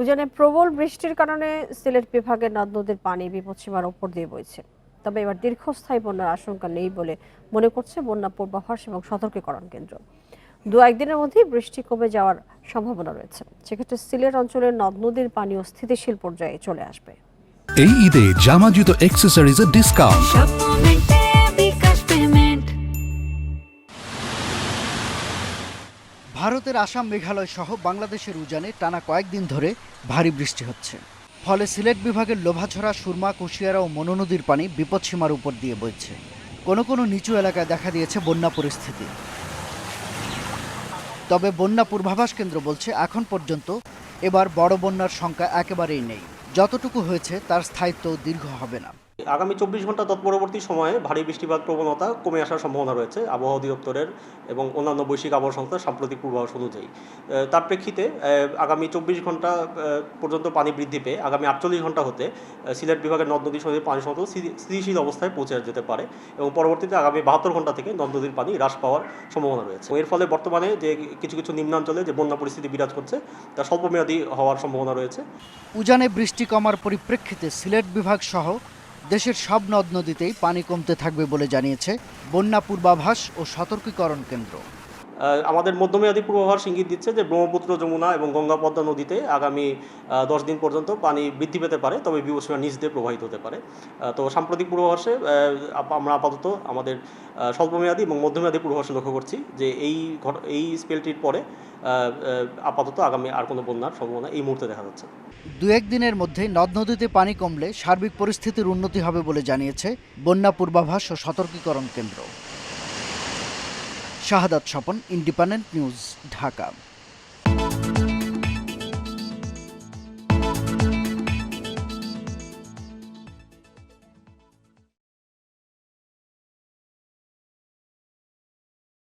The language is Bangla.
উজানে প্রবল বৃষ্টির কারণে সিলেট বিভাগের নদ নদীর পানি বিপদসীমার ওপর দিয়ে বইছে। তবে এবার দীর্ঘস্থায়ী বন্যার আশঙ্কা নেই বলে মনে করছে বন্যা পূর্বাভাস এবং সতর্কীকরণ কেন্দ্র। দু একদিনের মধ্যেই বৃষ্টি কমে যাওয়ার সম্ভাবনা রয়েছে। সেক্ষেত্রে সিলেট অঞ্চলের নদ নদীর পানিও স্থিতিশীল পর্যায়ে চলে আসবে। এই ঈদে জামা জুতো অ্যাক্সেসরিজের ডিসকাউন্ট ভারতের আসাম মেঘালয় সহ বাংলাদেশের উজানে টানা কয়েকদিন ধরে ভারী বৃষ্টি হচ্ছে। ফলে সিলেট বিভাগের লোভাছড়া, সুরমা, কুশিয়ারা ও মনু নদীর পানি বিপদসীমার উপর দিয়ে বইছে। কোনো কোনো নিচু এলাকায় দেখা দিয়েছে বন্যা পরিস্থিতি। তবে বন্যা পূর্বাভাস কেন্দ্র বলছে, এখন পর্যন্ত এবার বড় বন্যার সংখ্যা একেবারেই নেই। যতটুকু হয়েছে তার স্থায়িত্ব দীর্ঘ হবে না। আগামী চব্বিশ ঘণ্টা তৎপরবর্তী সময়ে ভারী বৃষ্টিপাত প্রবণতা কমে আসার সম্ভাবনা রয়েছে। আবহাওয়া অধিদপ্তরের এবং অন্যান্য বৈশ্বিক আবহাওয়া সংস্থার সাম্প্রতিক পূর্বাভাস অনুযায়ী। তার প্রেক্ষিতে আগামী চব্বিশ ঘণ্টা পর্যন্ত পানি বৃদ্ধি পেয়ে আগামী আটচল্লিশ ঘণ্টা হতে সিলেট বিভাগের নদ নদী সনদীর পানি সমত স্থিতিশীল অবস্থায় পৌঁছে যেতে পারে এবং পরবর্তীতে আগামী বাহাত্তর ঘণ্টা থেকে নদ নদীর পানি হ্রাস পাওয়ার সম্ভাবনা রয়েছে। এর ফলে বর্তমানে যে কিছু কিছু নিম্নাঞ্চলে যে বন্যা পরিস্থিতি বিরাজ করছে, তা স্বল্পমেয়াদী হওয়ার সম্ভাবনা রয়েছে। উজানে বৃষ্টি কমার পরিপ্রেক্ষিতে সিলেট বিভাগ সহ দেশের সব নদ নদীতেই পানি কমতে থাকবে বলে জানিয়েছে বন্যা পূর্বাভাস ও সতর্কীকরণ কেন্দ্র। আমাদের মধ্যমেয়াদী পূর্বাভাস ইঙ্গিত দিচ্ছে যে ব্রহ্মপুত্র, যমুনা এবং গঙ্গা পদ্মা নদীতে আগামী দশ দিন পর্যন্ত পানি বৃদ্ধি পেতে পারে, তবে বিপদসীমা নিচ দিয়ে প্রবাহিত হতে পারে। তো সাম্প্রতিক পূর্বাভাসে আমরা আপাতত আমাদের স্বল্পমেয়াদী এবং মধ্যমেয়াদী পূর্বাভাসে লক্ষ্য করছি যে এই এই স্পেলটির পরে আপাতত আগামী আর কোনো বন্যার সম্ভাবনা এই মুহূর্তে দেখা যাচ্ছে। দু একদিনের মধ্যে নদ নদীতে পানি কমলে সার্বিক পরিস্থিতির উন্নতি হবে বলে জানিয়েছে বন্যা পূর্বাভাস ও সতর্কীকরণ কেন্দ্র। Shahadat Swapan, Independent News, Dhaka.